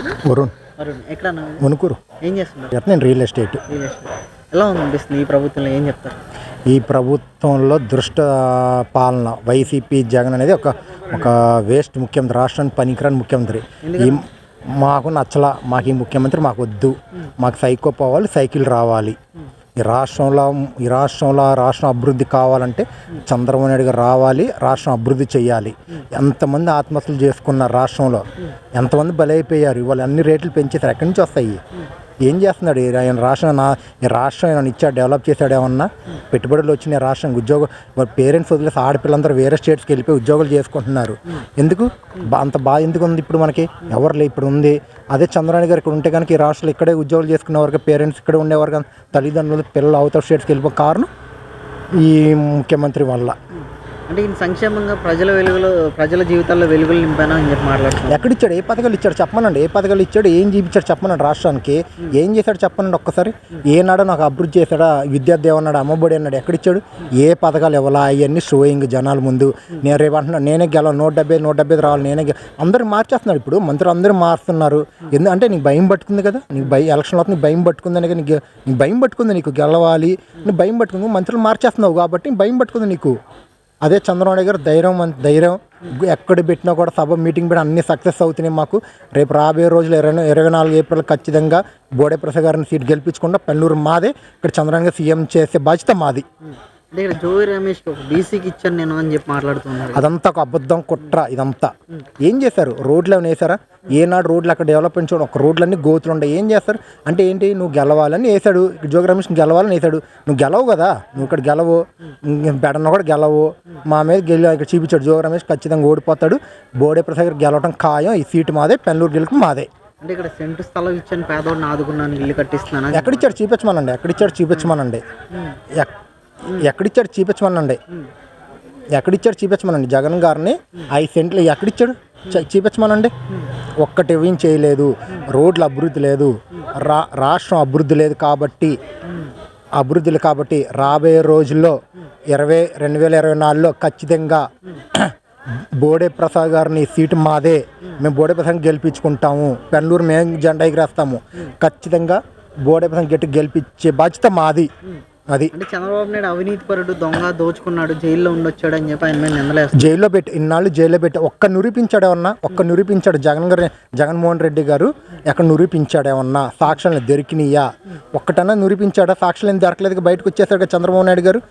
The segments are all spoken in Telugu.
పేరు? వరుణ్. ఎక్కడ? మునుకూరు. ఏం చేస్తున్నారు? నేను రియల్ ఎస్టేట్. Real estate. ఎలా అనిపిస్తుంది ఈ ప్రభుత్వంలో? ఏం చెప్తారు? ఈ ప్రభుత్వంలో దృష్ట పాలన వైసీపీ జగన్ అనేది ఒక ఒక వేస్ట్ ముఖ్యమంత్రి రాష్ట్రానికి పనికిరాని ముఖ్యమంత్రి. ఈ మాకు నచ్చల మాకు ఈ ముఖ్యమంత్రి మాకు వద్దు. మాకు సైకో పోవాలి సైకిల్ రావాలి. ఈ రాష్ట్రంలో ఈ రాష్ట్రంలో రాష్ట్రం అభివృద్ధి కావాలంటే చంద్రబాబు నాయుడు గారు రావాలి రాష్ట్రం అభివృద్ధి చేయాలి ఎంతమంది ఆత్మహత్యలు చేసుకున్నారు రాష్ట్రంలో ఎంతమంది బలైపోయారు ఇవాళ అన్ని రేట్లు పెంచేసారు ఎక్కడి నుంచి వస్తాయి? ఏం చేస్తున్నాడు? ఆయన రాష్ట్రం నా రాష్ట్రం ఏమైనా ఇచ్చా డెవలప్ చేశాడు ఏమన్నా? పెట్టుబడులు వచ్చినాయి రాష్ట్రానికి ఉద్యోగం పేరెంట్స్ వదిలేసి ఆడపిల్లందరూ వేరే స్టేట్స్కి వెళ్ళిపోయి ఉద్యోగాలు చేసుకుంటున్నారు. ఎందుకు? బా- అంత బాగా ఎందుకు ఉంది ఇప్పుడు మనకి? ఎవరు లే ఇప్పుడు ఉంది. అదే చంద్రాణి గారు ఇక్కడ ఉంటే కనుక ఈ రాష్ట్రంలో ఇక్కడే ఉద్యోగాలు చేసుకునేవారు పేరెంట్స్ ఇక్కడ ఉండేవారు కానీ తల్లిదండ్రులు పిల్లలు అవుట్ ఆఫ్ స్టేట్స్కి వెళ్ళిపోయి కారణం? ఈ ముఖ్యమంత్రి వల్ల. అంటే ఈ సంక్షేమంగా ప్రజల వెలుగులో ప్రజల జీవితాల్లో వెలుగులు నింపానా అని చెప్పి మాట్లాడుతున్నారు ఎక్కడిచ్చాడు? ఏ పథకాలు ఇచ్చాడు? చెప్పమనండి. ఏ పథకాలు ఇచ్చాడు? ఏం చూపించాడు? చెప్పమనండి రాష్ట్రానికి. ఏం చేశాడు? చెప్పమనండి ఒక్కసారి. ఏనాడో నాకు అభివృద్ధి చేశాడా? విద్యార్థి అన్నాడు అమ్మఒడి అన్నాడు ఎక్కడిచ్చాడు? ఏ పథకాలు ఇవ్వాలా? అవన్నీ షోయింగ్ జనాల ముందు. నేను రేపు అంటున్నాను నేనే గెల నూట డెబ్బై నూట డెబ్బై రావాలి. నేనే అందరూ మార్చేస్తున్నాడు ఇప్పుడు. మంత్రులు అందరూ మారుస్తున్నారు. ఎందుకంటే నీకు భయం పట్టుకుంది కదా? నీకు భయం ఎలక్షన్లో నీకు భయం పట్టుకుందని కదా నీకు నీకు భయం పట్టుకుంది నీకు గెలవాలి. నీకు భయం పట్టుకుంది మంత్రులు మార్చేస్తున్నావు కాబట్టి భయం పట్టుకుంది నీకు. అదే చంద్రబాబు గారు ధైర్యం ధైర్యం ఎక్కడ పెట్టినా కూడా సభ మీటింగ్ పెట్టి అన్ని సక్సెస్ అవుతున్నాయి మాకు. రేపు రాబోయే రోజులు ఇరవై ఇరవై నాలుగు ఏప్రిల్ ఖచ్చితంగా బోడే ప్రసాద్ గారిని సీట్ గెలిపించకుండా పల్లూరు మాదే. ఇక్కడ చంద్రబాబు గారు సీఎం చేసే బాధ్యత మాది. అంటే ఇక్కడ జోవి రమేష్ బీసీకి ఇచ్చాను నేను అని చెప్పి మాట్లాడుతున్నారు అదంతా ఒక అబద్ధం కుట్ర ఇదంతా. ఏం చేశారు? రోడ్లు ఏమైనా వేసారా ఏనాడు రోడ్లు అక్కడ డెవలప్మెంట్ చూడండి ఒక రోడ్లన్నీ గోతులు ఉంటాయి ఏం చేస్తారు? అంటే ఏంటి? నువ్వు గెలవాలని వేసాడు జోగి రమేష్ గెలవాలని వేసాడు నువ్వు గెలవు కదా. నువ్వు ఇక్కడ గెలవు. బెడన్న కూడా గెలవు. మా మీద గెలి ఇక్కడ చూపించాడు జోగి రమేష్ ఖచ్చితంగా ఓడిపోతాడు. బోడే ప్రసాద్ గారు గెలవడం ఖాయం. ఈ సీటు మాదే పెన్నూరు గెలుపు మాదే. అంటే ఇక్కడ సెంటు స్థలం ఇచ్చాను పేదవాడిని ఆదుకున్నాను ఇల్లు కట్టిస్తున్నాను ఎక్కడిచ్చాడు? చూపించమనండి. ఎక్కడిచ్చాడు? చూపించమనండి. ఎక్కడిచ్చాడు చూపించమనండి? ఎక్కడిచ్చాడు చూపించమనండి? జగన్ గారిని ఐదు సెంట్లు ఎక్కడిచ్చాడు చ- చూపించమనండి? ఒక్కటి ఏం చేయలేదు. రోడ్ల అభివృద్ధి లేదు. రా రాష్ట్రం అభివృద్ధి లేదు కాబట్టి అభివృద్ధి కాబట్టి రాబోయే రోజుల్లో ఇరవై రెండు వేల ఇరవై నాలుగులో ఖచ్చితంగా బోడే ప్రసాద్ గారిని సీటు మాదే. మేము బోడే ప్రసాద్ గెలిపించుకుంటాము. పెన్నూరు మేము జెండా ఎగిరేస్తాము. ఖచ్చితంగా బోడే ప్రసాద్ గట్టి గెలిపించే బాధ్యత మాది. అది అంటే చంద్రబాబు నాయుడు అవినీతి పరుడు దొంగ దోచుకున్నాడు జైల్లో ఉండొచ్చాడు అని చెప్పి ఆయన మీద నిందలేస్తారు. జైల్లో పెట్టి ఇన్నాళ్ళు జైల్లో పెట్టి ఒక్క నిరూపించాడు ఏమన్నా? ఒక్క నిరూపించాడు జగన్ గారు జగన్మోహన్ రెడ్డి గారు. ఎక్కడ నిరూపించాడు ఏమన్నా? సాక్ష్యాలు దొరికినాయా? ఒక్కటన్నా నిరూపించాడా? సాక్ష్యాలు ఏం దొరకలేదు బయటకు వచ్చేసాడు చంద్రబాబు నాయుడు గారు.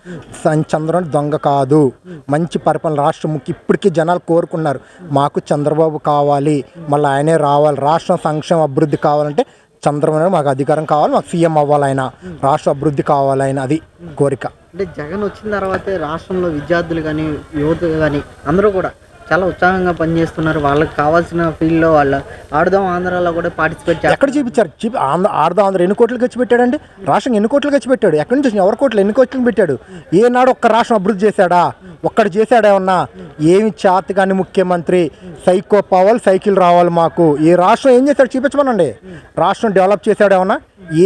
చంద్రబాబు దొంగ కాదు. మంచి పరిపాలన రాష్ట్రం ముఖ్య ఇప్పటికీ జనాలు కోరుకున్నారు. మాకు చంద్రబాబు కావాలి మళ్ళీ ఆయనే రావాలి. రాష్ట్రం సంక్షేమ అభివృద్ధి కావాలంటే చంద్రబాబు మాకు అధికారం కావాలి మాకు సీఎం అవ్వాలైనా రాష్ట్ర అభివృద్ధి కావాలైనా అది కోరిక. అంటే జగన్ వచ్చిన తర్వాత రాష్ట్రంలో విద్యార్థులు కానీ యువత కానీ అందరూ కూడా చాలా ఉత్సాహంగా పనిచేస్తున్నారు. వాళ్ళకి కావాల్సిన ఫీల్డ్లో వాళ్ళ ఆడదాం ఆంధ్రాలో కూడా పార్టిసిపేట్ చేస్తారు ఎక్కడ చూపించారు? చూపి ఆంధ్ర ఆడదాం ఆంధ్ర ఎన్ని కోట్లు ఖర్చు పెట్టాడండి? రాష్ట్రం ఎన్ని కోట్లు ఖర్చు పెట్టాడు? ఎక్కడి నుంచి ఎవరి కోట్లు ఎన్ని కోట్లు పెట్టాడు? ఏనాడు ఒక్క రాష్ట్రం అభివృద్ధి చేశాడా? ఒక్కడు చేశాడేమన్నా ఏమి చేత కానీ ముఖ్యమంత్రి సైకో పోవాలి సైకిల్ రావాలి మాకు. ఈ రాష్ట్రం ఏం చేశాడు? చూపించమనండి. రాష్ట్రం డెవలప్ చేశాడేమన్నా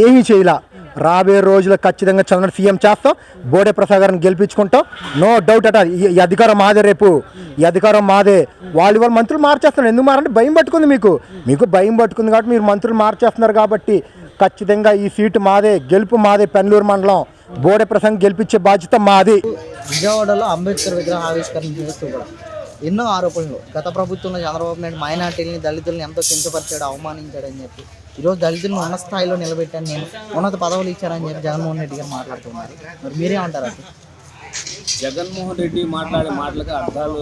ఏమీ చేయలే. రాబోయే రోజుల్లో ఖచ్చితంగా చంద్రబాబు సీఎం చేస్తాం. బోడే ప్రసాద్ గారిని గెలిపించుకుంటాం. నో డౌట్ అట ఈ అధికారం మాదే రేపు. ఈ అధికారం మాదే. వాళ్ళు వాళ్ళు మంత్రులు మార్చేస్తున్నారు. ఎందుకు మారంటే భయం పట్టుకుంది మీకు. మీకు భయం పట్టుకుంది కాబట్టి మీరు మంత్రులు మార్చేస్తున్నారు కాబట్టి ఖచ్చితంగా ఈ సీటు మాదే గెలుపు మాదే పెన్నూరు మండలం. బోడే ప్రసంగం గెలిపించే బాధ్యత మాది. విజయవాడలో అంబేద్కర్ విగ్రహ ఆవిష్కరణ చేస్తూ కూడా ఎన్నో ఆరోపణలు. గత ప్రభుత్వంలో చంద్రబాబు నాయుడు మైనార్టీలని దళితులను ఎంతో కించపరిచాడు అవమానించాడని చెప్పి. ఈరోజు దళితులను ఉన్న స్థాయిలో నిలబెట్టాను నేను. ఉన్నత పదవులు ఇచ్చారని చెప్పి జగన్మోహన్ రెడ్డి గారు మాట్లాడుతున్నారు. మరి మీరేమంటారు అది? జగన్మోహన్ రెడ్డి మాట్లాడే మాటలకు అర్థాలు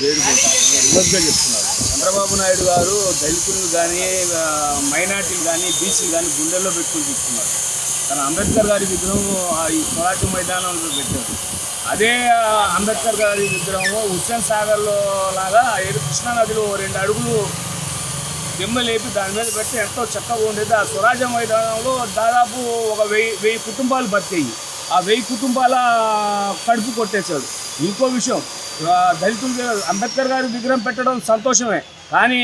వేడుకుంటారు చెప్తున్నారు. చంద్రబాబు నాయుడు గారు దళితులు కానీ మైనార్టీలు కానీ బీసీలు కానీ గుండెల్లో పెట్టుకుని చెప్తున్నారు తన అంబేద్కర్ గారి విగ్రహం ఈ కొలాటి మైదానంలో పెట్టారు. అదే అంబేద్కర్ గారి విగ్రహం హుస్సేన్ సాగర్లో లాగా ఏడు కృష్ణానదిలో రెండు అడుగులు దిమ్మ లేపి దాని మీద పెట్టి ఎంతో చక్కగా ఉండేది. ఆ స్వరాజ్య మైదానంలో దాదాపు ఒక వెయ్యి వెయ్యి కుటుంబాలు బతికాయి. ఆ వెయ్యి కుటుంబాల కడుపు కొట్టేశాడు. ఇంకో విషయం దళితులకి అంబేద్కర్ గారి విగ్రహం పెట్టడం సంతోషమే. కానీ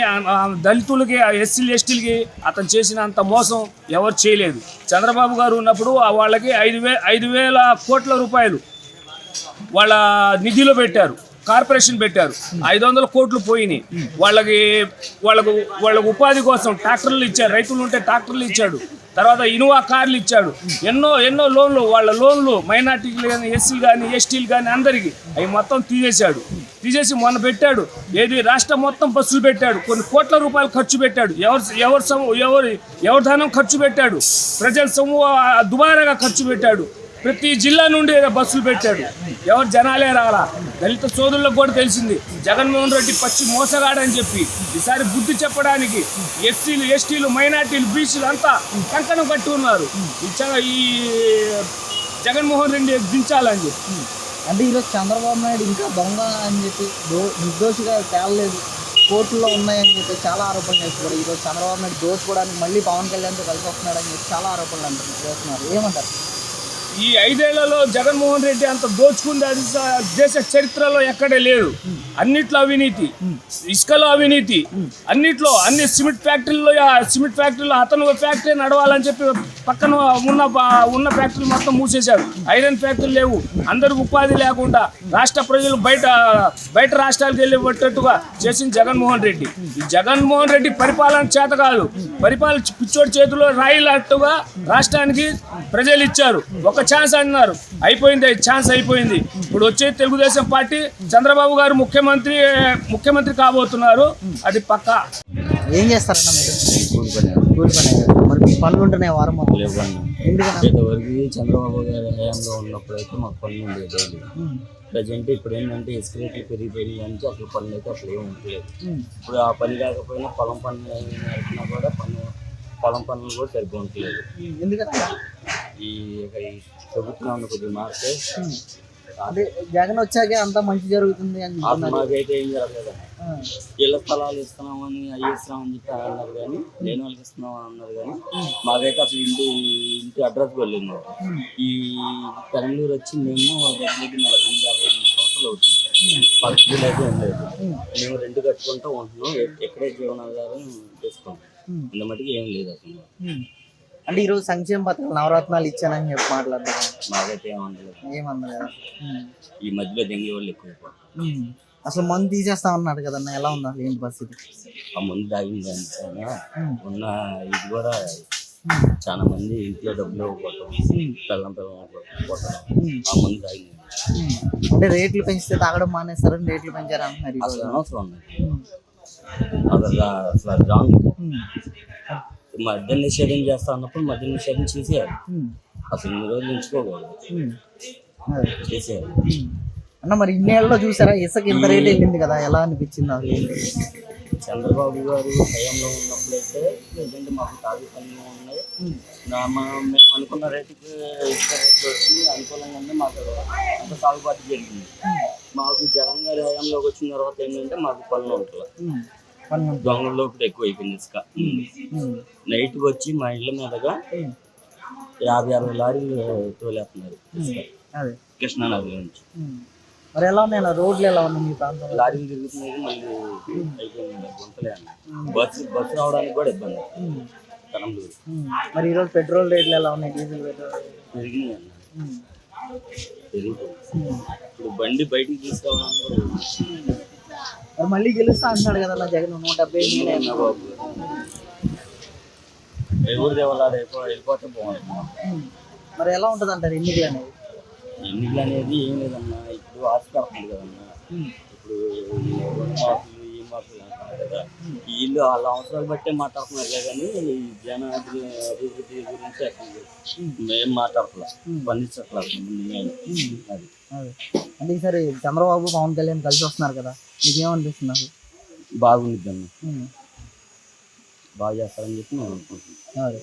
దళితులకి ఆ ఎస్సీలు ఎస్టీలకి అతను చేసిన అంత మోసం ఎవరు చేయలేదు. చంద్రబాబు గారు ఉన్నప్పుడు వాళ్ళకి ఐదు వే ఐదు వేల కోట్ల రూపాయలు వాళ్ళ నిధిలో పెట్టారు. కార్పొరేషన్ పెట్టారు. ఐదు వందల కోట్లు పోయినాయి. వాళ్ళకి వాళ్ళకు వాళ్ళకు ఉపాధి కోసం ట్రాక్టర్లు ఇచ్చారు రైతులు ఉంటే ట్రాక్టర్లు ఇచ్చాడు. తర్వాత ఇనువా కార్లు ఇచ్చాడు. ఎన్నో ఎన్నో లోన్లు వాళ్ళ లోన్లు మైనార్టీలు కానీ ఎస్సీలు కానీ ఎస్టీలు కానీ అందరికీ అవి మొత్తం తీసేశాడు. తీసేసి మొన్న పెట్టాడు. ఏది రాష్ట్రం మొత్తం బస్సులు పెట్టాడు. కొన్ని కోట్ల రూపాయలు ఖర్చు పెట్టాడు. ఎవరు ఎవరు సొమ్ము ఎవరు ఎవరి ధనం ఖర్చు పెట్టాడు. ప్రజల సొమ్ము దుబారాగా ఖర్చు పెట్టాడు. ప్రతి జిల్లా నుండి బస్సులు పెట్టాడు. ఎవరు జనాలే రాలా. దళిత సోదరులకు కూడా తెలిసింది జగన్మోహన్ రెడ్డి పచ్చి మోసగాడని చెప్పి. ఈసారి బుద్ధి చెప్పడానికి ఎస్సీలు ఎస్టీలు మైనార్టీలు బీసీలు అంతా కంకణం కట్టి ఉన్నారు. ఈ జగన్మోహన్ రెడ్డి దించాలని చెప్పి. అంటే ఈరోజు చంద్రబాబు నాయుడు ఇంకా దొంగ అని చెప్పి నిర్దోషిగా తేలలేదు. కోర్టులో ఉన్నాయని చెప్పి చాలా ఆరోపణలు చేస్తున్నారు. ఈరోజు చంద్రబాబు నాయుడు దోచుకోవడానికి మళ్ళీ పవన్ కళ్యాణ్తో కలిసి వస్తున్నాడని చెప్పి చాలా ఆరోపణలు అంటున్నారు. చేస్తున్నారు ఏమంటారు? ఈ ఐదేళ్ళలో జగన్మోహన్ రెడ్డి అంత దోచుకుంది అది దేశ చరిత్రలో ఎక్కడే లేదు. అన్నిట్లో అవినీతి ఇసుకలో అవినీతి అన్నిట్లో అన్ని సిమెంట్ ఫ్యాక్టరీలో సిమెంట్ ఫ్యాక్టరీలో అతను ఫ్యాక్టరీ నడవాలని చెప్పి పక్కన ఉన్న ఉన్న ఫ్యాక్టరీలు మొత్తం మూసేశారు. ఐరన్ ఫ్యాక్టరీ లేవు. అందరికి ఉపాధి లేకుండా రాష్ట్ర ప్రజలు బయట బయట రాష్ట్రాలకు వెళ్ళి పట్టేట్టుగా చేసింది జగన్మోహన్ రెడ్డి. ఈ జగన్మోహన్ రెడ్డి పరిపాలన చేత కాదు పరిపాలన పిచ్చోడి చేతిలో రాయిలట్టుగా రాష్ట్రానికి ప్రజలు ఇచ్చారు. ఒక ఛాన్స్ అన్నారు అయిపోయింది ఛాన్స్ అయిపోయింది. ఇప్పుడు వచ్చే తెలుగుదేశం పార్టీ చంద్రబాబు గారు ముఖ్యమంత్రి ముఖ్యమంత్రి కాబోతున్నారు. అది పక్కా. ఏం చేస్తారన్న మీరు? మీ పనులు ఉంటున్నాయి వారం చంద్రబాబు గారి హయాంలో ఉన్నప్పుడు అయితే మాకు పనులు ఉండేది డైలీ. ప్రజెంట్ ఇప్పుడు ఏంటంటే ఇసుక రేట్లు పెరిగిపోయినాయి అంటే అసలు పనులు అయితే అసలు ఏమి ఉండలేదు ఇప్పుడు ఆ పని కాకపోయినా పొలం పనులు నడిపినా కూడా పని పొలం పనులు కూడా సరిపోవట్లేదు ఎందుకన్నా? ఈ ఈ ప్రభుత్వం కొద్దిగా మారితే అదే జగన్ వచ్చాకే అంతా మంచి జరుగుతుంది అని మాకైతే ఏం జరగలేదండి ఆ. ఇళ్ళ స్థలాలు ఇస్తున్నామని అవి ఇస్తున్నామని చెప్పి అన్నారు కానీ లేని వాళ్ళకి ఇస్తున్నాం అన్నారు కానీ మాకైతే అసలు ఇంటి ఇంటి అడ్రస్ మాకు. ఈ పెరంగూరు వచ్చి మేము దగ్గరికి నలభై యాభై సంవత్సరాలు అవుతుంది మాకు ఇల్లు అయితే ఉండలేదు మేము రెండు కట్టుకుంటూ ఉంటున్నాం. ఎక్కడే జీవనాధారం చేసుకుంటాం. మటుకు ఏం లేదు అసలు. అంటే ఈరోజు సంక్షేమ పథకాలు నవరత్నాలు ఇచ్చానని చెప్పి మాట్లాడుతున్నాను. మాకైతే ఏమన్నా. ఈ మధ్యలో దెంగి వాళ్ళు ఎక్కువ. అసలు మందు తీసేస్తా ఉన్నాడు కదన్న ఎలా ఉందా ఏంటి పరిస్థితి? ఆ ముందు దానికైనా ఉన్న ఇది కూడా చాలా మంది ఇంట్లో డబ్బులు ఇవ్వకపోవటం పిల్లం కొట్టడం ఆ ముందు తాగింది. అంటే రేట్లు పెంచితే తాగడం మానేస్తారని రేట్లు పెంచారు అంటున్నారు అసలు అనవసరం అసలు అసలు రాంగ్. మద్యం నిషేధం చేస్తా అన్నప్పుడు మద్యం నిషేధం చేసేయాలి. అసలు ఇన్ని రోజులు ఉంచుకోకూడదు. చేసేయాలి. అన్న మరి ఇన్నేళ్ళలో చూసారా? ఇసుక ఇంత రేట్ వెళ్ళింది కదా ఎలా అనిపించింది అది చంద్రబాబు గారు హయాంలో ఉన్నప్పుడైతే ప్రజెంట్ మాకు తాగి పనులు ఉన్నాయి. మా- మేము అనుకున్న రేటుకి ఇసుక రేట్లు వచ్చి అనుకూలంగా ఉంది. మాకు అంత సాగుబాటు జరిగింది. మాకు జగన్ గారి హయాంలోకి వచ్చిన తర్వాత ఏంటంటే మాకు పనులు ఉంటుంది. దొంగల్లో కూడా ఎక్కువ అయిపోయింది ఇసుక. నైట్ వచ్చి మా ఇళ్ళ మీదగా యాభై అరవై లారీలు తోలేస్తున్నారు కృష్ణానగర్ నుంచి. మరి ఎలా ఉన్నాయి? రోడ్లు ఎలా ఉన్నాయి మీ ప్రాంతంలో? లారీలు తిరుగుతున్నాయి మళ్ళీ అయిపోయింది గుంతలే అన్న. బస్సు బస్సు రావడానికి కూడా ఇబ్బంది. మరి ఈరోజు పెట్రోల్ రేట్లు ఎలా ఉన్నాయి? డీజిల్ పెట్రోల్ పెరిగినాయి అన్న. పెరిగిపోయింది. ఇప్పుడు బండి బయటికి తీసుకురావడానికి కూడా. మరి మళ్ళీ గెలుస్తా అంటున్నాడు కదా జగన్ నూట డెబ్బై నేనే బాబు. ఎవరు దేవాలా రేపు వెళ్ళిపోతే బాగుంటుంది ఉమ్. మరి ఎలా ఉంటుంది అంటారు ఎన్నికలు అనేది? ఎన్నికలు అనేది ఏం లేదన్నా ఇప్పుడు ఆశ పడుతుంది కదన్నా ఇప్పుడు మాకులు ఈ అంటున్నారు కదా. వీళ్ళు వాళ్ళ అవసరాలు బట్టే మాట్లాడుతున్నారు కానీ ఈ జన అభి- అభివృద్ధి గురించి అసలు మేము. మాట్లాడట్లా స్పందించట్లేదు అదే. అంటే ఈసారి చంద్రబాబు పవన్ కళ్యాణ్ కలిసి వస్తున్నారు కదా. మీకేమనిపిస్తుంది అసలు బాగుండిద్ది అన్న. బాగా చేస్తారని చెప్పి నేను అనుకుంటున్నాను. అదే.